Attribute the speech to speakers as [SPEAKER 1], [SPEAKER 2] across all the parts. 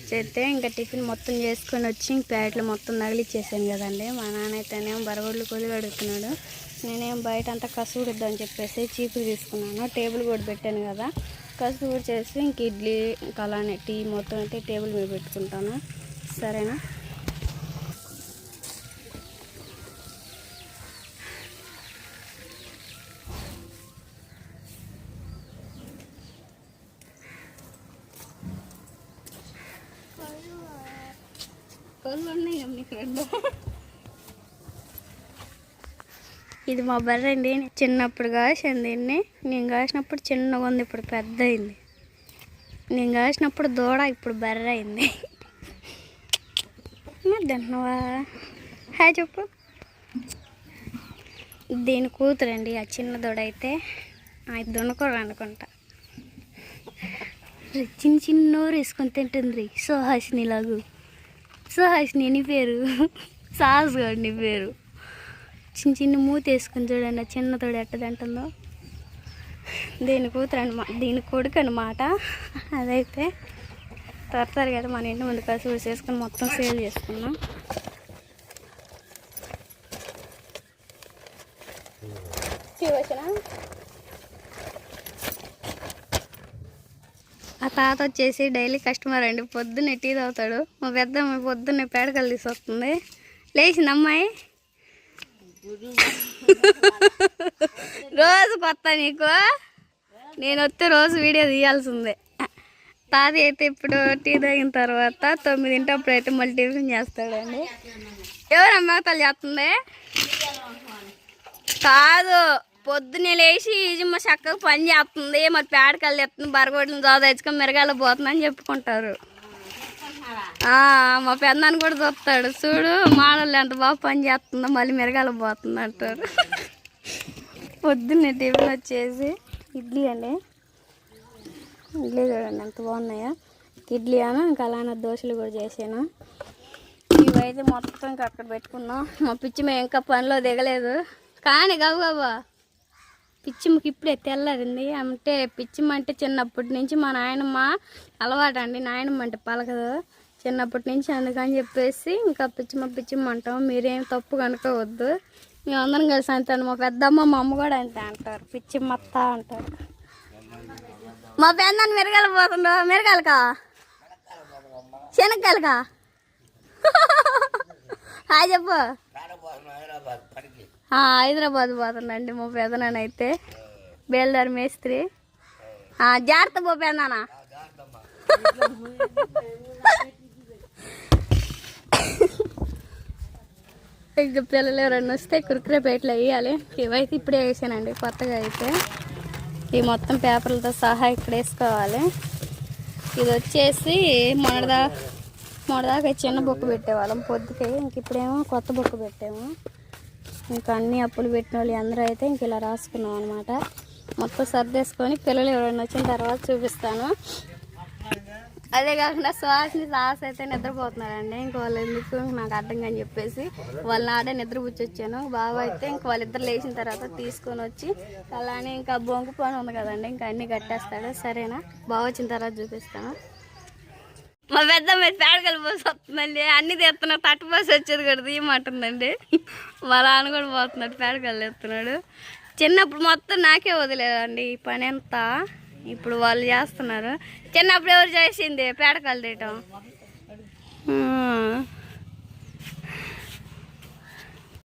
[SPEAKER 1] అండి వచ్చైతే ఇంకా టిఫిన్ మొత్తం చేసుకొని వచ్చి ఇంక ప్యాట్లు మొత్తం తగిలిచ్చేసాను కదండి. మా నాన్న అయితేనేమో బరగొడ్లు కొద్దిగా అడుగుతున్నాడు. నేనేం బయట అంతా కసువు అని చెప్పేసి చీపులు తీసుకున్నాను. టేబుల్ కూడా పెట్టాను కదా. కసువు చేసి ఇంక ఇడ్లీ ఇంకా అలానే టీ మొత్తం అయితే టేబుల్ మీద పెట్టుకుంటాను. సరేనా? ఉన్నాయి ఇది మా బర్రె అండి చిన్నప్పుడు కాసింది దీన్ని నేను కాసినప్పుడు చిన్నగా ఉంది ఇప్పుడు పెద్ద అయింది నేను కాసినప్పుడు దూడ ఇప్పుడు బర్రె అయింది తింటున్నావా హాయ్ చెప్పు. దీని కూతురండి ఆ చిన్న దూడ అయితే అది దున్నకూడదు అనుకుంటా. చిన్న చిన్న వేసుకొని తింటుంది సుహాసిని లాగు సుహాసిని నీ పేరు? సాహస్ గారు నీ పేరు? చిన్న చిన్న మూత వేసుకుని చూడండి చిన్న తోడు ఎట్ట తింటుందో దీని కూతురు అనమాట దీని కొడుకు అనమాట అదైతే తరతారు కదా మన ఇంటి ముందు కలిసి చేసుకుని మొత్తం సేల్ చేసుకున్నాం చూవచ్చునా తాత వచ్చేసి డైలీ కస్టమర్ అండి. పొద్దున్నే టీ తాగుతాడు. మా పెద్ద అమ్మాయి పొద్దున్నే పేడకలు తీసుకొస్తుంది లేచింది అమ్మాయి రోజు కొత్త నీకు. నేను వస్తే రోజు వీడియో తీయాల్సిందే. తాత అయితే ఇప్పుడు టీ తాగిన తర్వాత తొమ్మిదింటప్పుడు అయితే మళ్ళీ టిఫిన్ చేస్తాడండి. ఎవరు అమ్మకతలు చేస్తుంది? కాదు. పొద్దున్నే లేచి ఈజమ్మ చక్కగా పని చేస్తుంది. మరి పేడకల్లు ఎత్తుంది బరగొడ్లను దోదాచుకొని మిరగాల పోతుందని చెప్పుకుంటారు. మా పెన్నాన్ని కూడా చూస్తాడు. చూడు మాడలు ఎంత బాగా పని చేస్తుందో మళ్ళీ మిరగాల పోతుంది అంటారు. పొద్దున్నే టిఫిన్ వచ్చేసి ఇడ్లీ అండి. ఇడ్లీ చూడండి ఎంత బాగున్నాయో. ఇడ్లీ అను ఇంకా అలానే దోశలు కూడా చేసాను. ఇవైతే మొత్తం ఇంకా అక్కడ పెట్టుకున్నాం. మా పిచ్చి మేము ఇంకా పనిలో దిగలేదు. కానీ గబగబా పిచ్చిమ్మకి ఇప్పుడే తెల్లారింది. అంటే పిచ్చిమ్మ అంటే చిన్నప్పటి నుంచి మా నాయనమ్మ అలవాటు అండి నాయనమ్మ అంటే పలకదు. చిన్నప్పటి నుంచి అందుకని చెప్పేసి ఇంకా పిచ్చిమ్మ పిచ్చిమ్మ అంటాం మీరేం తప్పు కనుకోవద్దు మేమందరం కలిసి అంటాను మా పెద్దమ్మ మా అమ్మ కూడా అంతే అంటారు. పిచ్చిమ్మ అత్త అంటారు. మా పెద్దాన్ని మెరగాల పోతుండో మెరగాలకా? శనక్కాయలకా హాయ్ చెప్పు. హైదరాబాద్ పోతుందండి మా పెదనానైతే బేల్దార్ మేస్త్రి. జాగ్రత్త పో ఇంకా పిల్లలు ఎవరన్నా వస్తే కురుకురే పేటలు వేయాలి. ఇవైతే ఇప్పుడే వేసానండి కొత్తగా అయితే. ఈ మొత్తం పేపర్లతో సహా ఇక్కడ వేసుకోవాలి. ఇది వచ్చేసి మొన్నదా మొన్నదాకా చిన్న బుక్ పెట్టేవాళ్ళం పొద్దుకే. ఇంక ఇప్పుడేమో కొత్త బుక్ పెట్టాము. ఇంకా అన్ని అప్పులు పెట్టిన వాళ్ళు అందరూ అయితే ఇంక ఇలా రాసుకున్నాం అనమాట మొత్తం సర్దేసుకొని పిల్లలు ఎవరైనా వచ్చిన తర్వాత చూపిస్తాను. అదే కాకుండా సుహాస్ని సాహస్ అయితే నిద్రపోతున్నారండి. ఇంక వాళ్ళు ఎందుకు? నాకు అర్థం కానీ చెప్పేసి వాళ్ళ నాడే నిద్ర పుచ్చొచ్చాను బాబా అయితే ఇంక వాళ్ళిద్దరు లేచిన తర్వాత తీసుకొని వచ్చి అలానే ఇంకా బొంగు పని ఉంది కదండి. ఇంకా అన్ని కట్టేస్తాడు. సరేనా? బాగా వచ్చిన తర్వాత చూపిస్తాను. మా పెద్ద మీద పేడకలు పోసి వస్తుందండి అన్ని తెస్తున్నాడు తట్టు పోసి వచ్చేది కూడా తీయమంటుందండి. మా నాన్న కూడా పోతున్నాడు పేడకలు తెస్తున్నాడు చిన్నప్పుడు మొత్తం నాకే వదిలేదండి ఈ పని అంతా. ఇప్పుడు వాళ్ళు చేస్తున్నారు. చిన్నప్పుడు ఎవరు చేసింది పేడకలు తీయటం?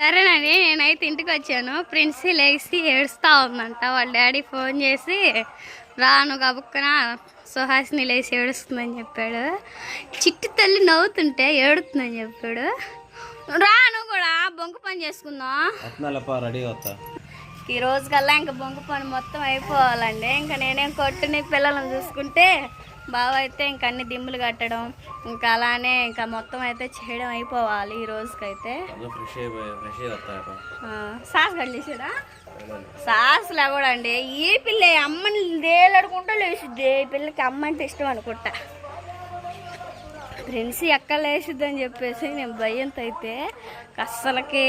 [SPEAKER 1] సరేనండి నేనైతే ఇంటికి వచ్చాను. ప్రిన్సీ లేచి ఏడుస్తూ ఉందంట. వాళ్ళ డాడీ ఫోన్ చేసి రాను గబుక్కన సుహాసిని లేచి ఏడుస్తుందని చెప్పాడు. చిట్టి తల్లి నవ్వుతుంటే ఏడుతుందని చెప్పాడు. రా నువ్వు కూడా బొంకు పని చేసుకుందాం. ఈ రోజు కల్లా ఇంకా బొంకు పని మొత్తం అయిపోవాలండి. ఇంకా నేనేం కొట్టుని పిల్లలను చూసుకుంటే బావ అయితే ఇంకా అన్ని దిమ్ములు కట్టడం ఇంకా అలానే ఇంకా మొత్తం అయితే చేయడం అయిపోవాలి ఈ రోజుకైతే. సాస్ కట్టేసాడా సాస్లా కూడా అండి. ఈ పిల్ల అమ్మని దేలాడుకుంటూ లేచిద్ది. ఈ పిల్లకి అమ్మ అంటే ఇష్టం అనుకుంటా. ఫ్రెండ్స్ ఎక్కడ లేచిద్ది అని చెప్పేసి నేను భయంతో అయితే అస్సలకి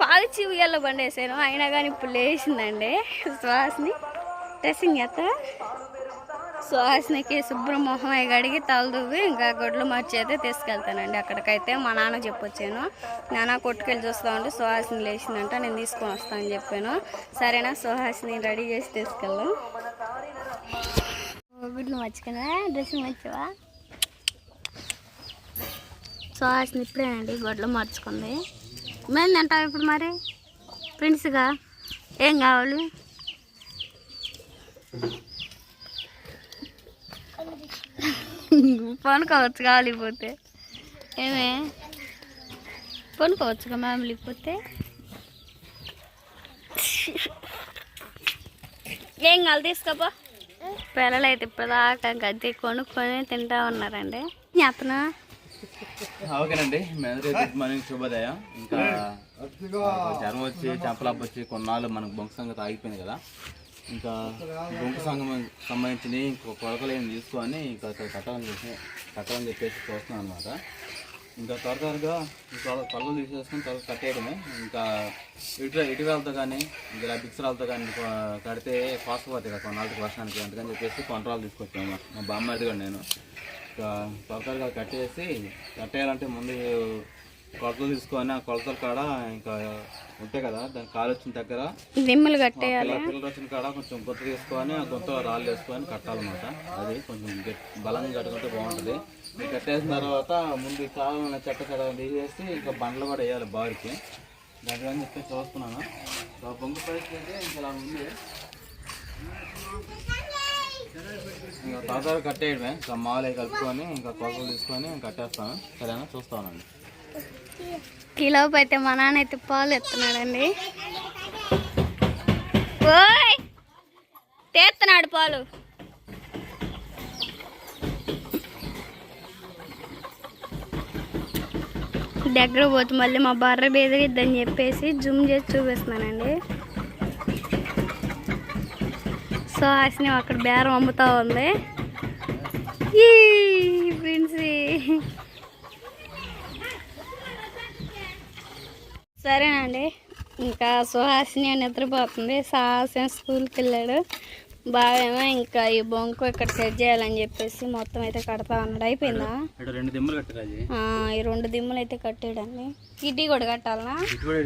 [SPEAKER 1] పాలిచి ఉయ్యాల బండేసాను. అయినా కానీ ఇప్పుడు లేచిందండి. శ్వాసని డ్రెస్సింగ్ ఎత్త సుహాసినికి శుభ్రం మొహం కడిగి తలదువ్వి ఇంకా గొడ్లు మార్చి అయితే తీసుకెళ్తానండి. అక్కడికైతే మా నాన్న చెప్పొచ్చాను. నాన్న కొట్టుకెళ్ళి చూస్తా ఉంటే సుహాసిని లేచిందంట నేను తీసుకొని వస్తానని చెప్పాను. సరేనా సుహాసిని రెడీ చేసి తీసుకెళ్ళాం. గుడ్లు మర్చుకున్నా డ్రెస్ మర్చివా? సుహాసిని ఇప్పుడేనండి గొడ్లు మార్చుకుంది. మేము తింటాం ఇప్పుడు మరి? ఫ్రెండ్స్గా ఏం కావాలి? పనుకోవచ్చు కాలిపోతే. ఏమే? పనుకోవచ్చుగా మ్యామ్ లేకపోతే? ఏం కాదు తీసుకోపో. పిల్లలు అయితే ఇప్పటిదాకా గద్దె కొనుక్కొని తింటా ఉన్నారండి. అతను
[SPEAKER 2] ఓకేనండి మేనేజర్ గుడ్ మార్నింగ్ శుభోదయం. ఇంకా జ్వరం వచ్చి చెంపలాపు వచ్చి కొన్నాళ్ళు మనకు బొంక సంగతి ఆగిపోయింది కదా. ఇంకా గుంపు సంఘం సంబంధించిన ఇంకో కొలకలు ఏమి తీసుకొని ఇంకా కట్టాలని చెప్పి కట్టాలని చెప్పేసి చూస్తున్నాను అనమాట ఇంకా త్వర త్వరగా కొలకలు తీసేసుకొని త్వరగా కట్టేయడమే. ఇంకా ఇటు ఇటువలతో కానీ ఇంకా బిక్సరాలతో కానీ కడితే ఫాస్ట్ పోతాయి కదా కొన్నాళ్ళకి వర్షానికి అందుకని చెప్పేసి కొంట్రాలు తీసుకొచ్చాము మా బామ్మది కూడా నేను. ఇంకా త్వరగా కట్టేసి కట్టేయాలంటే ముందు కొలతలు తీసుకొని ఆ కొలతల కాడ ఇంకా ఉంటాయి కదా దాని కాలు వచ్చిన దగ్గర
[SPEAKER 1] దిమ్ములు కట్టేయాలి.
[SPEAKER 2] పిల్ల పిల్లలు వచ్చిన కాడ కొంచెం గుంత తీసుకొని ఆ గుంత రాళ్ళు వేసుకొని కట్టాలన్నమాట. అది కొంచెం బలంగా కట్టుకుంటే బాగుంటుంది. కట్టేసిన తర్వాత ముందు ఈ కాలం ఉన్న చెట్ట చెడ తీసేసి ఇంకా బండ్లు కూడా వేయాలి బావికి. దాంట్లో అని చెప్పి చూస్తున్నాను? బొంగు పరిస్థితి అయితే ఇంకా ఇలా ఉంది. ఇంకా తాతారు కట్టేయడమే. ఇంకా మాలే కలుపుకొని ఇంకా కొలతలు తీసుకొని కట్టేస్తాను. సరేనా? చూస్తానండి
[SPEAKER 1] కిలోపు అయితే మా నాన్న అయితే పాలు ఎత్తున్నాడండి. ఓయ్! తీస్తున్నాడు పాలు. దగ్గర పోతే మళ్ళీ మా బర్రె బెదిరిద్దని చెప్పేసి జూమ్ చేసి చూపిస్తున్నానండి. సో హాసిని అక్కడ బేరం అమ్ముతా ఉంది. ఈ ప్రిన్సీ సరేనండి. ఇంకా సుహాసిని నిద్రపోతుంది. సాహసం స్కూల్కి వెళ్ళాడు. బావేమో ఇంకా ఈ బొంకు ఇక్కడ సెట్ చేయాలని చెప్పేసి మొత్తం అయితే కడతా ఉన్నాడు. అయిపోయిందా?
[SPEAKER 2] ఇక్కడ రెండు దిమ్మలు కట్టారు
[SPEAKER 1] ఆ, ఈ రెండు దిమ్ములు అయితే కట్టాడండి. ఇటీ కూడా కట్టాలనా?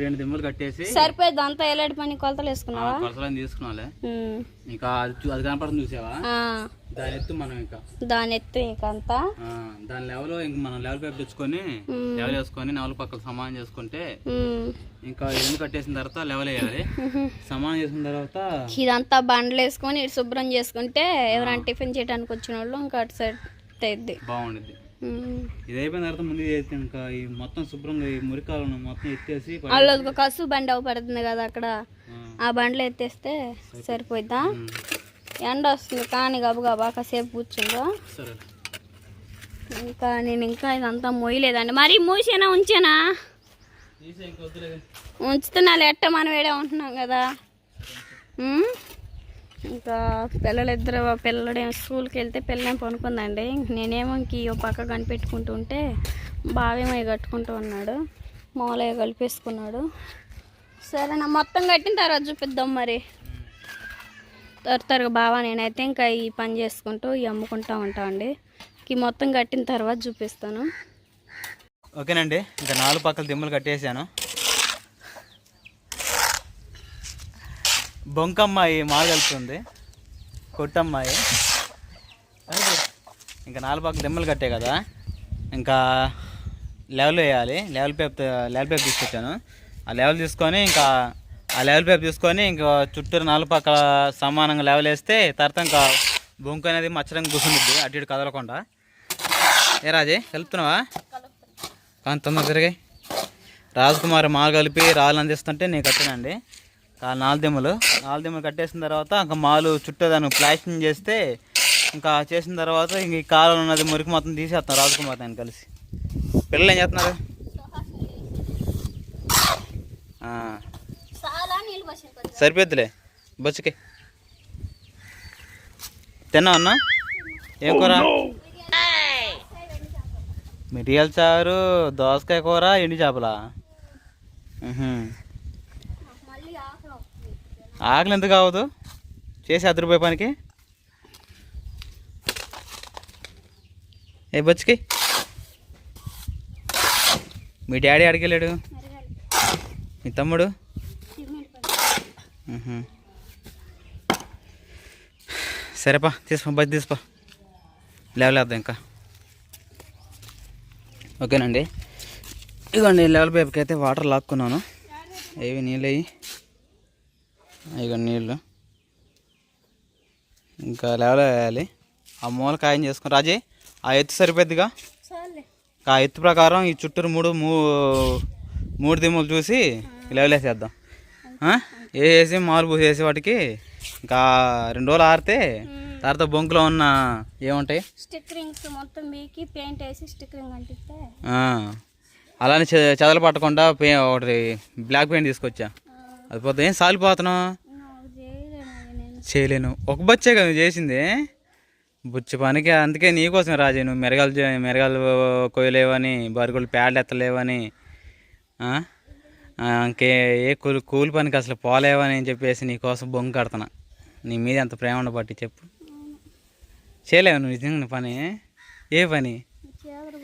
[SPEAKER 2] రెండు దిమ్మలు కట్టేసి
[SPEAKER 1] సరిపోయింది. అంతా ఎలాంటి పని కొలతలు వేసుకున్నావా?
[SPEAKER 2] తీసుకున్నాలే. ఇంకా అది కనపడుతుంది చూసావా? దాని ఎత్తు మనం ఇంకా.
[SPEAKER 1] దాని ఎత్తు ఇంకంతా
[SPEAKER 2] ఆ, దాని లెవెల్ ఇంక మనం లెవెల్ పైప్ తెచ్చుకొని లెవెల్ వేసుకొని నాలుగు పక్కల సమానం చేసుకుంటే. ఇంకా ఎండు కట్టేసిన తర్వాత లెవెల్ వేయాలి. సమానం చేసిన తర్వాత
[SPEAKER 1] ఇదంతా బండ్లు వేసుకొని ఇటు శుభ్రం చేసుకుంటే ఎవరైనా టిఫిన్ చేయడానికి వచ్చిన వాళ్ళు ఇంకా అటు సెట్ అయింది
[SPEAKER 2] బాగుండిద్ది. ఇది అయిపోయిన తర్వాత ముందు చేస్తే ఇంకా ఈ మొత్తం శుభ్రంగా ఈ మురికాలను మొత్తం ఎత్తేసి
[SPEAKER 1] వాళ్ళు ఒక కసు బండి అవపడుతుంది కదా అక్కడ.
[SPEAKER 2] ఆ,
[SPEAKER 1] బండ్లు ఎత్తేస్తే సరిపోద్దా. ఎండ వస్తుంది. కానీ గబగబా కాసేపు కూర్చుందో
[SPEAKER 2] సరే.
[SPEAKER 1] ఇంకా నేను ఇంకా ఇదంతా మోయలేదండి మరి మూసేనా ఉంచేనా? ఉంచుతున్నా ఎట్ట మనం వేడే ఉంటున్నాం కదా? ఇంకా పిల్లలిద్దరు పిల్లడేమో స్కూల్కి వెళ్తే పిల్లేం పనుకుందండి. నేనేమో ఇంక ఈ పక్క కనిపెట్టుకుంటూ ఉంటే బావేమో కట్టుకుంటూ ఉన్నాడు. మామూలుగా కలిపేసుకున్నాడు. సరే నా మొత్తం కట్టిన తర్వాత చూపిద్దాం మరి. త్వర త్వరగా బావా నేనైతే ఇంకా ఈ పని చేసుకుంటూ ఈ అమ్ముకుంటూ ఉంటామండి ఈ మొత్తం కట్టిన తర్వాత చూపిస్తాను.
[SPEAKER 2] ఓకేనండి ఇంకా నాలుగు పక్కల దిమ్మలు కట్టేసాను. బొంకమ్మాయి మాగలుతుంది కొట్టమ్మాయి. ఇంకా నాలుగు పక్కల దిమ్మలు కట్టే కదా. ఇంకా లెవెల్ వేయాలి. లెవెల్ పేప్ లెవెల్ పేప్ తీసుకొచ్చాను. ఆ లెవెల్ తీసుకొని ఇంకా ఆ లెవెల్ పేప్ తీసుకొని ఇంకా చుట్టూరు నాలుగు పక్కల సమానంగా లెవెల్ వేస్తే తర్వాత ఇంకా బొంకు అనేది మచ్చరంగా కూర్చుంటుంది. అటు ఇటు కదలకుండా. ఏ రాజే కలుపుతున్నావా? కానీ తొందర తిరిగి. రాజకుమారి మాలు కలిపి రాళ్ళు అందిస్తుంటే నేను కట్టానండి ఆ నాలుగు దిమ్మలు. నాలుగు దిమ్మలు కట్టేసిన తర్వాత ఇంకా మాలు చుట్టూ దాన్ని ప్లాస్టింగ్ చేస్తే ఇంకా చేసిన తర్వాత ఇంక ఈ కాలం ఉన్నది మురికి మొత్తం తీసేస్తాం రాజకుమార్ దాన్ని కలిసి. పిల్లలు ఏం చేస్తున్నారు ఆ,
[SPEAKER 1] చాలా నీళ్ళు పోసిన
[SPEAKER 2] సరిపోద్దులే. బొచ్చుకి. తిన్నావు అన్న? ఏం కూర? మిరియాల చారు దోసకాయ కూర ఎండి చేపలా.
[SPEAKER 1] ఆకలి
[SPEAKER 2] ఎందుకు కావదు చేసి అర్ధ రూపాయి పనికి. ఏ బొచ్చుకి. మీ డాడీ వెళ్ళాడు మీ తమ్ముడు. సరేపా తీసుకో బజ్జి తీసుకో. లేవలేద్దాం ఇంకా. ఓకేనండి. ఇదిగోండి లెవెల్ పైప్కి అయితే వాటర్ లాక్కున్నాను. ఏవి నీళ్ళు అయ్యి? ఇదిగోండి నీళ్ళు. ఇంకా లెవెల్ వేయాలి. ఆ మూల ఖాయం చేసుకుని రాజీ ఆ ఎత్తు సరిపోద్దిగా ఆ ఎత్తు ప్రకారం ఈ చుట్టూరు మూడు మూ మూడు దిమ్ములు చూసి లెవెల్ వేసేద్దాం. ఆ? వేసేసి మాలు పూసేసి వాటికి? ఇంకా రెండు రోజులు ఆరితే తర్వాత బొంకులో ఉన్న ఏముంటాయి?
[SPEAKER 1] స్టిక్కరింగ్స్ మొత్తం మీకి పెయింట్ వేసి స్టిక్కరింగ్ అంటిస్తే.
[SPEAKER 2] ఆ, అలానే చెదలు పట్టకుండా ఒకటి బ్లాక్ పెయింట్ తీసుకొచ్చా? అది పోతే ఏం సాలిపోతున్నావు?
[SPEAKER 1] చేయలేను
[SPEAKER 2] ఒక బచ్చే కదా చేసింది. బుచ్చి పనికి అందుకే నీకోసమే రాజే నువ్వు మెరగాలు చే- మెరగాలు కొయ్యలేవని బరుగులు ప్యాడ్లు ఎత్తలేవని ఇంకే ఏ కూలి కూలి పనికి అసలు పోలేవని చెప్పేసి నీకోసం బొంగు కడుతున్నా. నీ మీద ఎంత ప్రేమ ఉండబట్టి చెప్పు. చేయలేవు నువ్వు నిజంగా పని? ఏ పని?
[SPEAKER 1] చేదరు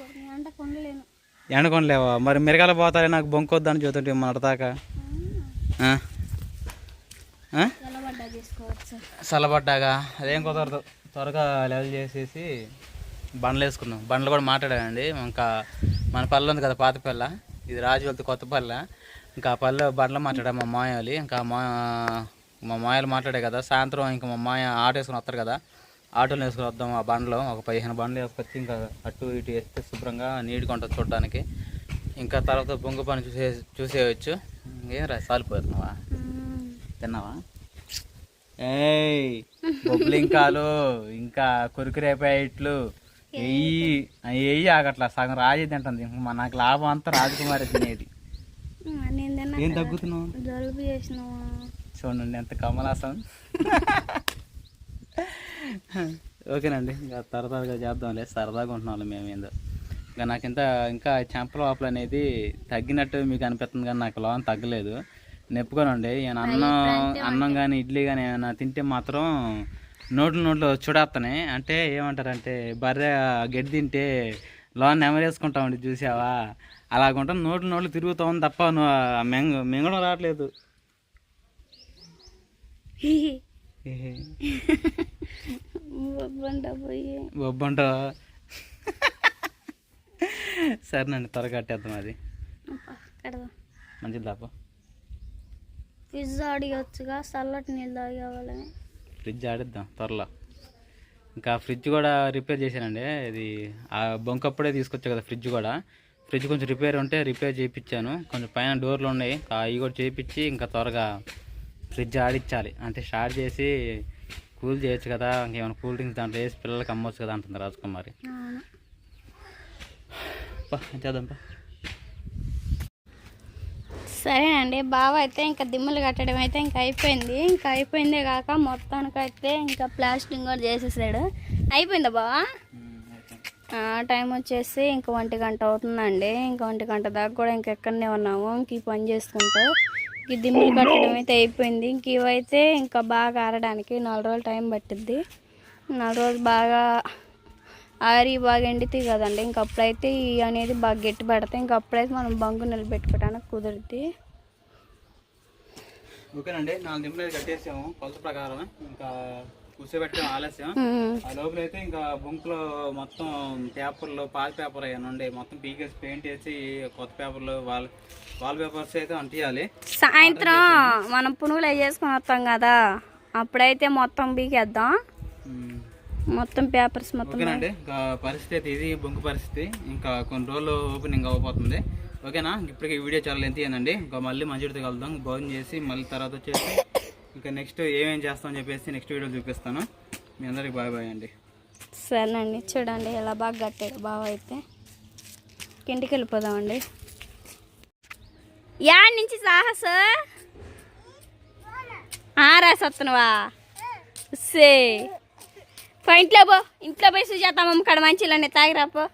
[SPEAKER 2] ఎండకొనలేవా? మరి మిరగాల పోతారే నాకు బొంకొద్దని చూస్తుంటే మొన్నటిదాకా చల్లబడ్డాగా అదేం కుదరదు. త్వరగా లెవెల్ చేసేసి బండ్లు వేసుకున్నాం బండ్లు కూడా మాట్లాడానండి. ఇంకా మన పల్లె ఉంది కదా పాత పల్ల. ఇది రాజు వెళ్తే కొత్త పల్లె. ఇంకా ఆ పల్లె బండ్లు మాట్లాడా మా మాయాలి ఇంకా మా మా మాయలు మాట్లాడే కదా సాయంత్రం ఇంకా మా మాయ ఆటో వేసుకుని వస్తారు కదా ఆటోలు వేసుకుని వద్దాం ఆ బండ్లో. ఒక పదిహేను బండ్లు వేసుకొచ్చి ఇంకా అటు ఇటు వేస్తే శుభ్రంగా నీట్గా ఉంటుంది చూడడానికి. ఇంకా తర్వాత బొంగు పని చూసే చూసేయచ్చు. ఏం రా సాలిపోతున్నావా? తిన్నావా? ఏయ్ బొబ్బలింకాలు ఇంకా కురుకురే ప్యాకెట్లు ఎయ్యి ఆగట్లా సగం రాజే తింటుంది. మా నాకు లాభం అంతా రాజకుమారి తినేది. ఏం తగ్గుతున్నావు?
[SPEAKER 1] జలుబు చేసినావా?
[SPEAKER 2] చూడండి ఎంత కమలాసం ఓకేనండి ఇంకా తరతరగా చేద్దాంలే సరదాగా ఉంటున్నాం మేము ఏందో ఇంకా నాకు ఇంత ఇంకా చెంపల వాపులు అనేది తగ్గినట్టు మీకు అనిపిస్తుంది కానీ నాకు లోన్ తగ్గలేదు. నెప్పుకోనండి నేను అన్నం అన్నం కానీ ఇడ్లీ కానీ ఏమైనా తింటే మాత్రం నోట్లు నోట్లు చూడేస్తానే అంటే ఏమంటారంటే బర్రె గడ్డి తింటే లోన్ నెమరేసుకుంటామండి చూసావా? అలాగుంటా నోట్లు నోట్లు తిరుగుతా ఉంది తప్ప మెంగ మింగడం రావట్లేదు. బొబ్బంటావా సరేనండి త్వరగా కట్టేద్దాం అది. మంచిది తప్ప
[SPEAKER 1] పిజ్జా అడిగొచ్చుగా చల్లటి నీళ్ళు తాగేవాళ్ళని
[SPEAKER 2] ఫ్రిడ్జ్ ఆడిద్దాం త్వరలో. ఇంకా ఫ్రిడ్జ్ కూడా రిపేర్ చేశానండి. ఇది ఆ బొంకప్పుడే తీసుకొచ్చా కదా ఫ్రిడ్జ్ కూడా. ఫ్రిడ్జ్ కొంచెం రిపేర్ ఉంటే రిపేర్ చేయించాను. కొంచెం పైన డోర్లు ఉన్నాయి. అవి కూడా చేయించి ఇంకా త్వరగా ఫ్రిడ్జ్ ఆడిచ్చాలి. అంటే స్టార్ట్ చేసి కూల్ చేయొచ్చు కదా. ఇంకేమైనా కూల్ డ్రింక్స్ దాంట్లో వేసి పిల్లలకి అమ్మొచ్చు కదా అంటుంది రాజకుమారి.
[SPEAKER 1] అవును.
[SPEAKER 2] పా చేద్దాం పా.
[SPEAKER 1] సరేనండి బావ అయితే ఇంకా దిమ్ములు కట్టడం అయితే ఇంకా అయిపోయింది. ఇంకా అయిపోయిందే కాక మొత్తానికైతే ఇంకా ప్లాస్టింగ్ కూడా చేసేసాడు. అయిపోయిందా బావా? టైం వచ్చేసి ఇంక ఒంటి గంట అవుతుందండి. ఇంకా ఒంటి గంట దాకా కూడా ఇంక ఎక్కడనే ఉన్నాము. ఇంక ఈ పని చేసుకుంటూ ఈ దిమ్ములు కట్టడం అయితే అయిపోయింది. ఇంక ఇవైతే ఇంకా బాగా ఆరడానికి నాలుగు రోజులు టైం పట్టిద్ది. నాలుగు రోజులు బాగా ఆరి బాగా ఎండితే కదండి. ఇంక అప్పుడైతే ఈ అనేది బాగా గట్టి పడతాయి. ఇంక అప్పుడైతే మనం బంకు నిలబెట్టుకోవడానికి కుదురుద్ది.
[SPEAKER 2] ఓకేనండి. నాలుగు దింపులు కట్టేసాము. కొలత ప్రకారం. ఇంకా కూర్చోబెట్టడం ఆలస్యం. ఆ లోపల అయితే ఇంకా బొంకులో మొత్తం పేపర్లు పాల పేపర్ అయ్యాను. ఉండే మొత్తం పీకేసి పెయింట్ వేసి కొత్త పేపర్లు వాల్ వాల్ పేపర్స్ అయితే అంటియాలి.
[SPEAKER 1] సాయంత్రం మనం పునుగులు అవి చేసుకొని వస్తాం కదా. అప్పుడైతే మొత్తం బీకేద్దాం. మొత్తం పేపర్స్ మొత్తం
[SPEAKER 2] ఓకేనండి ఇంకా పరిస్థితి అయితే ఇది బొంకు పరిస్థితి. ఇంకా కొన్ని రోజులు ఓపెనింగ్ అవ్వబోతుంది. ఓకేనా? ఇప్పటికి వీడియో చాలా లెంత్ అయ్యిందండి ఇంకా మళ్ళీ మంచితో కలుద్దాం. భోజనం చేసి మళ్ళీ తర్వాత వచ్చేసి ఇంకా నెక్స్ట్ ఏమేం చేస్తామని చెప్పేసి నెక్స్ట్ వీడియో చూపిస్తాను. మీ అందరికి బాయ్ బాయ్ అండి.
[SPEAKER 1] సరేనండి చూడండి ఎలా బాగా కట్టాడు బావ అయితే. ఇంటికి వెళ్ళిపోదామండి. యా నుంచి సాహస రాసొస్తున్నావా సే. పో ఇంట్లో పో ఇంట్లో పోయి సుజాత అమ్మమ్మ కాడ మంచిలోనే తాగిరాపో